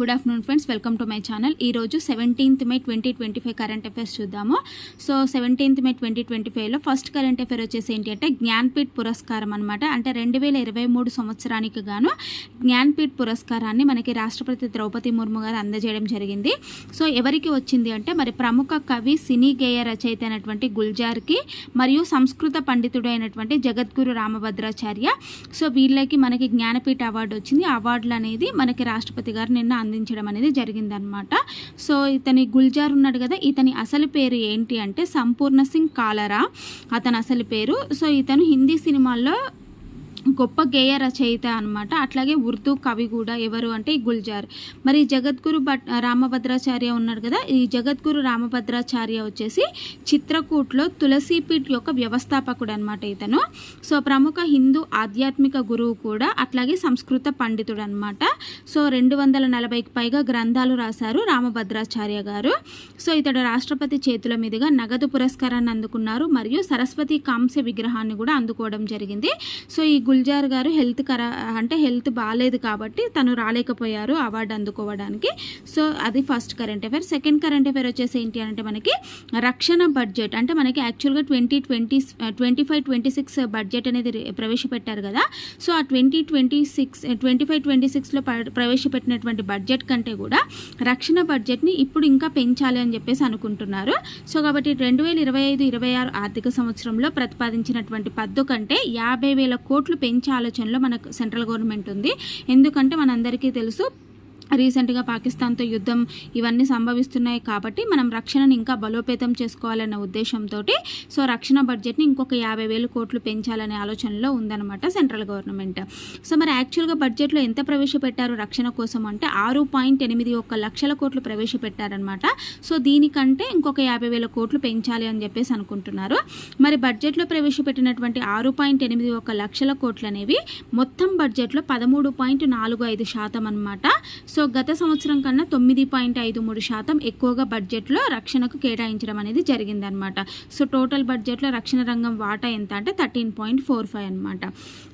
Good afternoon friends welcome to my channel ఈరోజు seventeenth May twenty twenty five current affairs చూద్దాము. So seventeenth May twenty twenty ఫైవ్లో first current affair వచ్చేసి ఏంటి అంటే జ్ఞాన్పీఠ్ పురస్కారం అనమాట అంటే రెండు వేల ఇరవై మూడు సంవత్సరానికి గాను జ్ఞాన్పీఠ్ పురస్కారాన్ని మనకి రాష్ట్రపతి ద్రౌపది ముర్ము గారు అందజేయడం జరిగింది. సో ఎవరికి వచ్చింది అంటే మరి ప్రముఖ కవి సినీ గేయ రచయిత అయినటువంటి గుల్జార్కి మరియు సంస్కృత పండితుడు అయినటువంటి జగద్గురు రామభద్రాచార్య. సో వీళ్ళకి మనకి జ్ఞానపీఠ అవార్డు వచ్చింది. అవార్డులు అనేది మనకి రాష్ట్రపతి గారు నిన్న అందించడం అనేది జరిగిందనమాట సో ఇతని గుల్జార్ ఉన్నాడు కదా ఇతని అసలు పేరు ఏంటి అంటే సంపూర్ణ సింగ్ కాలరా. అతని అసలు పేరు. సో ఇతను హిందీ సినిమాల్లో గొప్ప గేయ రచయిత అనమాట అట్లాగే ఉర్దూ కవి కూడా ఎవరు అంటే ఈ గుల్జార్. మరి జగద్గురు భట్ రామభద్రాచార్య ఉన్నాడు కదా ఈ జగద్గురు రామభద్రాచార్య వచ్చేసి చిత్రకూట్లో తులసీపీఠ్ యొక్క వ్యవస్థాపకుడు అనమాట ఇతను. సో ప్రముఖ హిందూ ఆధ్యాత్మిక గురువు కూడా అట్లాగే సంస్కృత పండితుడు అనమాట సో రెండు వందల నలభైకి పైగా గ్రంథాలు రాశారు రామభద్రాచార్య గారు. సో ఇతడు రాష్ట్రపతి చేతుల మీదుగా నగదు పురస్కారాన్ని అందుకున్నారు మరియు సరస్వతి కాంస్య విగ్రహాన్ని కూడా అందుకోవడం జరిగింది. సో ఈ గుల్జార్ గారు హెల్త్ కరా అంటే హెల్త్ బాగాలేదు కాబట్టి తను రాలేకపోయారు అవార్డు అందుకోవడానికి. సో అది first current affair. Second current affair వచ్చేసి ఏంటి అంటే మనకి రక్షణ బడ్జెట్. అంటే మనకి యాక్చువల్గా twenty twenty twenty five twenty six budget అనేది ప్రవేశపెట్టారు కదా. సో ఆ twenty twenty six twenty five twenty సిక్స్లో ప్రవేశపెట్టినటువంటి బడ్జెట్ కంటే కూడా రక్షణ బడ్జెట్ని ఇప్పుడు ఇంకా పెంచాలి అని చెప్పేసి అనుకుంటున్నారు. సో కాబట్టి రెండు వేల ఇరవై ఐదు ఇరవై ఆరు ఆర్థిక సంవత్సరంలో ప్రతిపాదించినటువంటి పద్దు కంటే యాభై వేల కోట్లు పెంచే ఆలోచనలో మనకు సెంట్రల్ గవర్నమెంట్ ఉంది. ఎందుకంటే మనందరికీ తెలుసు రీసెంట్గా పాకిస్తాన్తో యుద్ధం ఇవన్నీ సంభవిస్తున్నాయి కాబట్టి మనం రక్షణను ఇంకా బలోపేతం చేసుకోవాలన్న ఉద్దేశంతో సో రక్షణ బడ్జెట్ని ఇంకొక యాభై వేలు కోట్లు పెంచాలనే ఆలోచనలో ఉందన్నమాట సెంట్రల్ గవర్నమెంట్. సో మరి యాక్చువల్గా బడ్జెట్లో ఎంత ప్రవేశపెట్టారు రక్షణ కోసం అంటే ఆరు పాయింట్ ఎనిమిది ఒక్క లక్షల కోట్లు ప్రవేశపెట్టారనమాట సో దీనికంటే ఇంకొక యాభై వేల కోట్లు పెంచాలి అని చెప్పేసి అనుకుంటున్నారు. మరి బడ్జెట్లో ప్రవేశపెట్టినటువంటి ఆరు పాయింట్ ఎనిమిది ఒక లక్షల కోట్లు అనేవి మొత్తం బడ్జెట్లో పదమూడు పాయింట్ నాలుగు ఐదు శాతం అనమాట సో గత సంవత్సరం కన్నా తొమ్మిది పాయింట్ ఐదు మూడు శాతం ఎక్కువగా బడ్జెట్లో రక్షణకు కేటాయించడం అనేది జరిగిందనమాట సో టోటల్ బడ్జెట్లో రక్షణ రంగం వాటా ఎంత అంటే థర్టీన్ పాయింట్ ఫోర్ ఫైవ్ అనమాట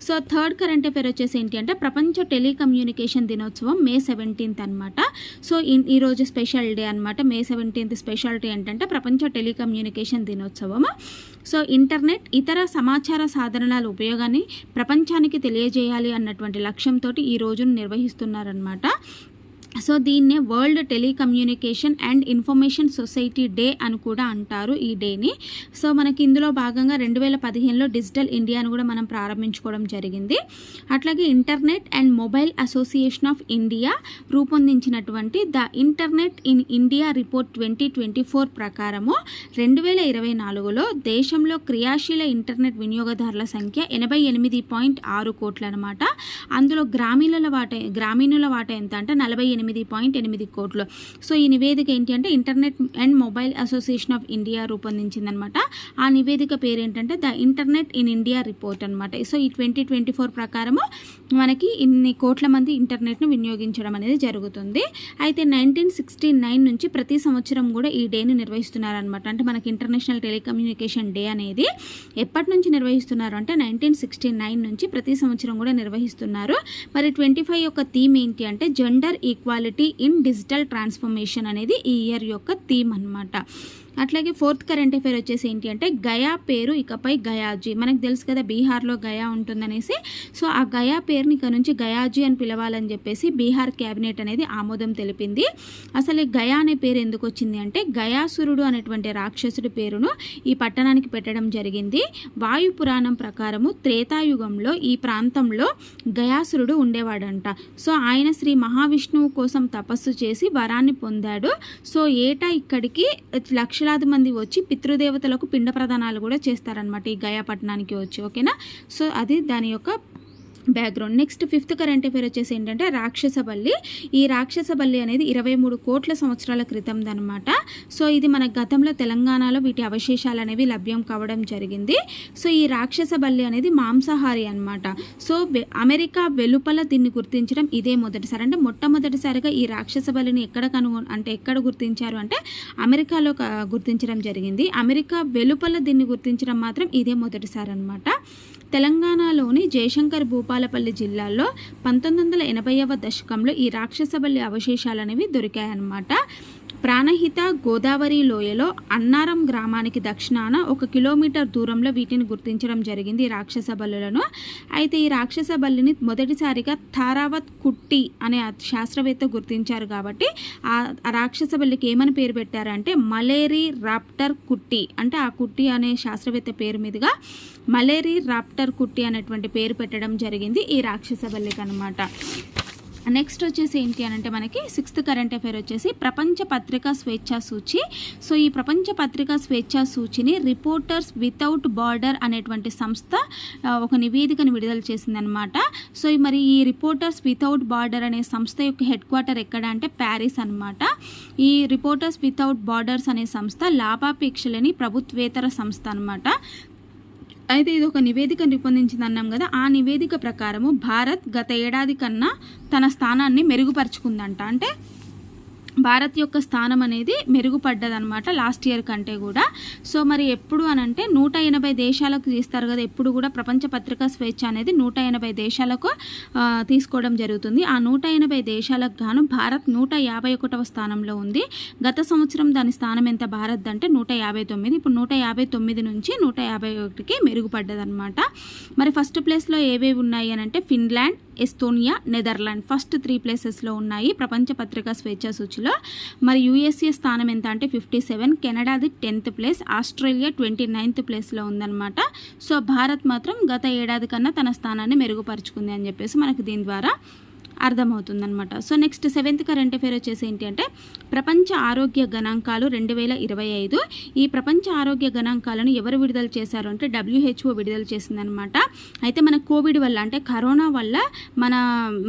సో థర్డ్ కరెంట్ అఫేర్ వచ్చేసి ఏంటి అంటే ప్రపంచ టెలికమ్యూనికేషన్ దినోత్సవం మే సెవెంటీన్త్ అనమాట సో ఇన్ ఈరోజు స్పెషల్ డే అనమాట మే సెవెంటీన్త్ స్పెషాలిటీ ఏంటంటే ప్రపంచ టెలికమ్యూనికేషన్ దినోత్సవం సో ఇంటర్నెట్ ఇతర సమాచార సాధనాల ఉపయోగాన్ని ప్రపంచానికి తెలియజేయాలి అన్నటువంటి లక్ష్యంతో ఈ రోజును నిర్వహిస్తున్నారనమాట సో దీన్నే world telecommunication and information society day అని కూడా అంటారు ఈ డేని. సో మనకి ఇందులో భాగంగా రెండు వేల పదిహేనులో డిజిటల్ ఇండియాను కూడా మనం ప్రారంభించుకోవడం జరిగింది. అట్లాగే internet and mobile association of India రూపొందించినటువంటి the internet in India report twenty twenty four ప్రకారము రెండు వేల ఇరవై నాలుగులో దేశంలో క్రియాశీల ఇంటర్నెట్ వినియోగదారుల సంఖ్య ఎనభై ఎనిమిది పాయింట్ ఆరు కోట్లు అనమాట అందులో గ్రామీణుల వాట గ్రామీణుల వాట ఎంత అంటే నలభై ఎనిమిది ఎనిమిది పాయింట్ ఎనిమిది కోట్లు. సో ఈ నివేదిక ఏంటి అంటే internet and mobile association of India రూపొందించిందనమాట ఆ నివేదిక పేరు ఏంటంటే the internet in India report అనమాట సో ఈ ట్వంటీ ట్వంటీ ఫోర్ ప్రకారము మనకి ఇన్ని కోట్ల మంది ఇంటర్నెట్ను వినియోగించడం అనేది జరుగుతుంది. అయితే నైన్టీన్ సిక్స్టీ నైన్ నుంచి ప్రతి సంవత్సరం కూడా ఈ డేని నిర్వహిస్తున్నారనమాట అంటే మనకి ఇంటర్నేషనల్ టెలికమ్యూనికేషన్ డే అనేది ఎప్పటి నుంచి నిర్వహిస్తున్నారు అంటే నైన్టీన్ సిక్స్టీ నైన్ నుంచి ప్రతి సంవత్సరం కూడా నిర్వహిస్తున్నారు. మరి ట్వంటీ ఫైవ్ యొక్క థీమ్ ఏంటి అంటే gender equal equality in digital transformation అనేది ఈ ఇయర్ యొక్క థీమ్ అన్నమాట. అట్లాగే ఫోర్త్ కరెంట్ అఫేర్ వచ్చేసి ఏంటి అంటే గయా పేరు ఇకపై గయాజీ. మనకు తెలుసు కదా బీహార్లో గయా ఉంటుందనేసి. సో ఆ గయా పేరుని ఇక నుంచి గయాజీ అని పిలవాలని చెప్పేసి బీహార్ క్యాబినెట్ అనేది ఆమోదం తెలిపింది. అసలు ఈ గయా అనే పేరు ఎందుకు వచ్చింది అంటే గయాసురుడు అనేటువంటి రాక్షసుడి పేరును ఈ పట్టణానికి పెట్టడం జరిగింది. వాయు పురాణం ప్రకారము త్రేతాయుగంలో ఈ ప్రాంతంలో గయాసురుడు ఉండేవాడంట. సో ఆయన శ్రీ మహావిష్ణువు కోసం తపస్సు చేసి వరాన్ని పొందాడు. సో ఏటా ఇక్కడికి లక్ష లక్షలాది మంది వచ్చి పితృదేవతలకు పిండ ప్రదానాలు కూడా చేస్తారనమాట ఈ గయాపట్నానికి వచ్చి ఓకేనా? సో అది దాని యొక్క background. Next fifth current affair వచ్చేసి ఏంటంటే రాక్షస బల్లి. ఈ రాక్షస బల్లి అనేది ఇరవై మూడు కోట్ల సంవత్సరాల క్రితం అనమాట సో ఇది మన గతంలో తెలంగాణలో వీటి అవశేషాలు అనేవి లభ్యం కావడం జరిగింది. సో ఈ రాక్షస బల్లి అనేది మాంసాహారి అనమాట సో అమెరికా వెలుపల దీన్ని గుర్తించడం ఇదే మొదటిసారి. అంటే మొట్టమొదటిసారిగా ఈ రాక్షస బలిని ఎక్కడ కనుగొ అంటే ఎక్కడ గుర్తించారు అంటే అమెరికాలో గుర్తించడం జరిగింది. అమెరికా వెలుపల దీన్ని గుర్తించడం మాత్రం ఇదే మొదటిసారి అనమాట తెలంగాణలోని జయశంకర్ భూపాలపల్లి జిల్లాలో పంతొమ్మిది వందల ఎనభైవ దశకంలో ఈ రాక్షస బల్లి అవశేషాలు అనేవి దొరికాయన్నమాట. ప్రాణహిత గోదావరి లోయలో అన్నారం గ్రామానికి దక్షిణాన ఒక కిలోమీటర్ దూరంలో వీటిని గుర్తించడం జరిగింది రాక్షస బల్లులను. అయితే ఈ రాక్షస బల్లిని మొదటిసారిగా తారావత్ కుట్టి అనే శాస్త్రవేత్త గుర్తించారు కాబట్టి ఆ ఆ రాక్షస బల్లికి ఏమని పేరు పెట్టారంటే మలేరీ రాప్టర్ కుట్టి అంటే ఆ కుట్టి అనే శాస్త్రవేత్త పేరు మీదుగా మలేరీ రాప్టర్ కుట్టి అనేటువంటి పేరు పెట్టడం జరిగింది ఈ రాక్షస బల్లికి అనమాట నెక్స్ట్ వచ్చేసి ఏంటి అని అంటే మనకి సిక్స్త్ కరెంట్ అఫైర్ వచ్చేసి ప్రపంచ పత్రికా స్వేచ్ఛా సూచి. సో ఈ ప్రపంచ పత్రికా స్వేచ్ఛా సూచిని రిపోర్టర్స్ వితౌట్ బార్డర్ అనేటువంటి సంస్థ ఒక నివేదికను విడుదల చేసిందనమాట సో ఈ మరి ఈ రిపోర్టర్స్ వితౌట్ బార్డర్ అనే సంస్థ యొక్క హెడ్ క్వార్టర్ ఎక్కడ అంటే ప్యారిస్ అనమాట ఈ రిపోర్టర్స్ వితౌట్ బార్డర్స్ అనే సంస్థ లాభాపేక్షలేని ప్రభుత్వేతర సంస్థ అనమాట అయితే ఇది ఒక నివేదికను రూపొందించింది అన్నాం కదా ఆ నివేదిక ప్రకారము భారత్ గత ఏడాది కన్నా తన స్థానాన్ని మెరుగుపరుచుకుందంట. అంటే భారత్ యొక్క స్థానం అనేది మెరుగుపడ్డదనమాట లాస్ట్ ఇయర్ కంటే కూడా. సో మరి ఎప్పుడు అని అంటే నూట ఎనభై దేశాలకు తీస్తారు కదా ఎప్పుడు కూడా ప్రపంచ పత్రికా స్వేచ్ఛ అనేది నూట ఎనభై దేశాలకు తీసుకోవడం జరుగుతుంది. ఆ నూట ఎనభై దేశాలకు గాను భారత్ నూట యాభై ఒకటవ స్థానంలో ఉంది. గత సంవత్సరం దాని స్థానం ఎంత భారత్ అంటే నూట యాభై తొమ్మిది. ఇప్పుడు నూట యాభై తొమ్మిది నుంచి నూట యాభై ఒకటికి మెరుగుపడ్డదనమాట మరి ఫస్ట్ ప్లేస్లో ఏవేవి ఉన్నాయి అని అంటే Finland Estonia Netherland. First three ప్లేసెస్లో ఉన్నాయి ప్రపంచ పత్రికా స్వేచ్ఛ సూచిలో. మరి యూఎస్ఏ స్థానం ఎంత అంటే fifty seven కెనడాది tenth place Australia twenty ninth ప్లేస్లో ఉందన్నమాట. సో భారత్ మాత్రం గత ఏడాది కన్నా తన స్థానాన్ని మెరుగుపరుచుకుంది అని చెప్పేసి మనకు దీని ద్వారా అర్థమవుతుందనమాట so next seventh current affair వచ్చేసి ఏంటి అంటే ప్రపంచ ఆరోగ్య గణాంకాలు రెండు వేల ఇరవై ఐదు. ఈ ప్రపంచ ఆరోగ్య గణాంకాలను ఎవరు విడుదల చేశారు అంటే డబ్ల్యూహెచ్ఓ విడుదల చేసిందనమాట అయితే మన కోవిడ్ వల్ల అంటే కరోనా వల్ల మన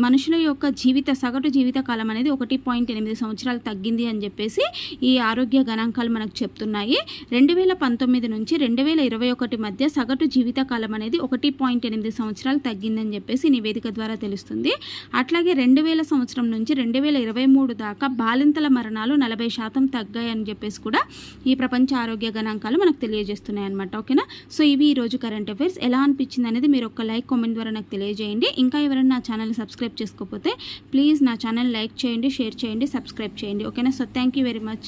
మనుషుల యొక్క జీవిత సగటు జీవిత కాలం అనేది ఒకటి పాయింట్ ఎనిమిది సంవత్సరాలు తగ్గింది అని చెప్పేసి ఈ ఆరోగ్య గణాంకాలు మనకు చెప్తున్నాయి. రెండు వేల పంతొమ్మిది నుంచి రెండు వేల ఇరవై ఒకటి మధ్య సగటు జీవిత కాలం అనేది ఒకటి పాయింట్ ఎనిమిది సంవత్సరాలు తగ్గిందని చెప్పేసి నివేదిక ద్వారా తెలుస్తుంది. అట్లా అలాగే రెండు వేల సంవత్సరం నుంచి రెండు వేల ఇరవై మూడు దాకా బాలింతల మరణాలు నలభై శాతం తగ్గాయని చెప్పేసి కూడా ఈ ప్రపంచ ఆరోగ్య గణాంకాలు మనకు తెలియజేస్తున్నాయి అనమాట ఓకేనా? సో ఇవి ఈ రోజు కరెంట్ అఫైర్స్. ఎలా అనిపించింది అనేది మీరు ఒక లైక్ కామెంట్ ద్వారా నాకు తెలియజేయండి. ఇంకా ఎవరైనా నా ఛానల్ సబ్స్క్రైబ్ చేసుకోకపోతే ప్లీజ్ నా ఛానల్ లైక్ చేయండి షేర్ చేయండి సబ్స్క్రైబ్ చేయండి ఓకేనా? So thank you very much.